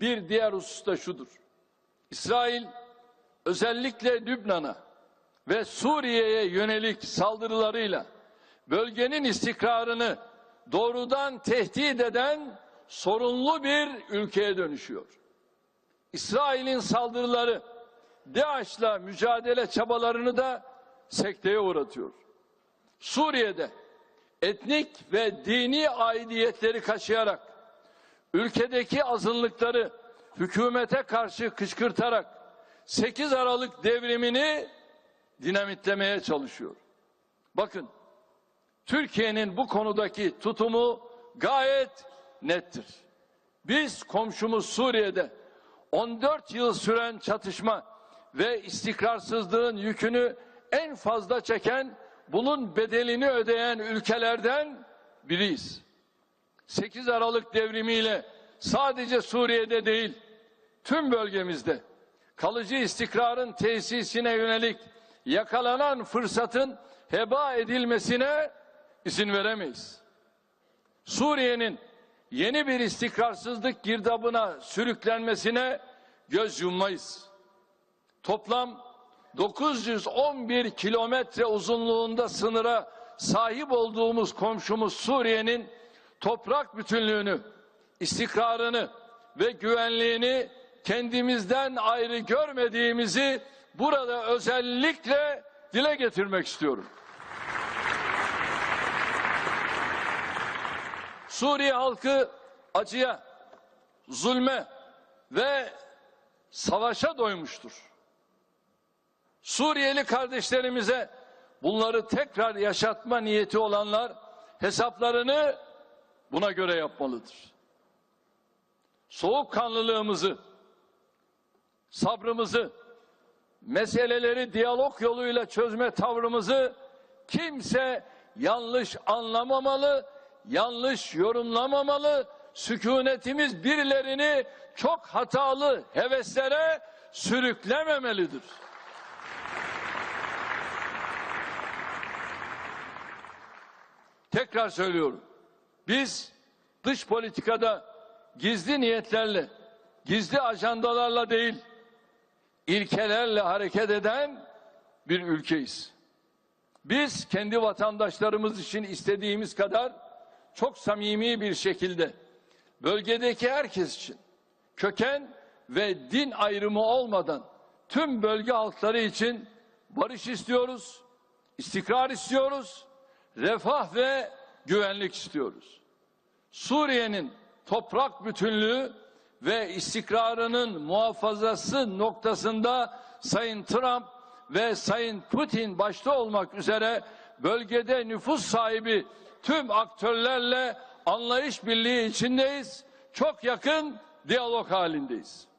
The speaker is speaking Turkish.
Bir diğer husus da şudur. İsrail özellikle Lübnan'a ve Suriye'ye yönelik saldırılarıyla bölgenin istikrarını doğrudan tehdit eden sorunlu bir ülkeye dönüşüyor. İsrail'in saldırıları DAEŞ'la mücadele çabalarını da sekteye uğratıyor. Suriye'de etnik ve dini aidiyetleri kaşıyarak ülkedeki azınlıkları hükümete karşı kışkırtarak 8 Aralık devrimini dinamitlemeye çalışıyor. Bakın Türkiye'nin bu konudaki tutumu gayet nettir. Biz komşumuz Suriye'de 14 yıl süren çatışma ve istikrarsızlığın yükünü en fazla çeken, bunun bedelini ödeyen ülkelerden biriyiz. 8 Aralık devrimiyle sadece Suriye'de değil, tüm bölgemizde kalıcı istikrarın tesisine yönelik yakalanan fırsatın heba edilmesine izin veremeyiz. Suriye'nin yeni bir istikrarsızlık girdabına sürüklenmesine göz yummayız. Toplam 911 kilometre uzunluğunda sınıra sahip olduğumuz komşumuz Suriye'nin toprak bütünlüğünü, istikrarını ve güvenliğini kendimizden ayrı görmediğimizi burada özellikle dile getirmek istiyorum. Suriye halkı acıya, zulme ve savaşa doymuştur. Suriyeli kardeşlerimize bunları tekrar yaşatma niyeti olanlar hesaplarını buna göre yapmalıdır. Soğukkanlılığımızı, sabrımızı, meseleleri diyalog yoluyla çözme tavrımızı kimse yanlış anlamamalı, yanlış yorumlamamalı. Sükunetimiz birilerini çok hatalı heveslere sürüklememelidir. Tekrar söylüyorum. Biz dış politikada gizli niyetlerle, gizli ajandalarla değil, ilkelerle hareket eden bir ülkeyiz. Biz kendi vatandaşlarımız için istediğimiz kadar çok samimi bir şekilde bölgedeki herkes için köken ve din ayrımı olmadan tüm bölge halkları için barış istiyoruz, istikrar istiyoruz, refah ve güvenlik istiyoruz. Suriye'nin toprak bütünlüğü ve istikrarının muhafazası noktasında Sayın Trump ve Sayın Putin başta olmak üzere bölgede nüfus sahibi tüm aktörlerle anlayış birliği içindeyiz. Çok yakın diyalog halindeyiz.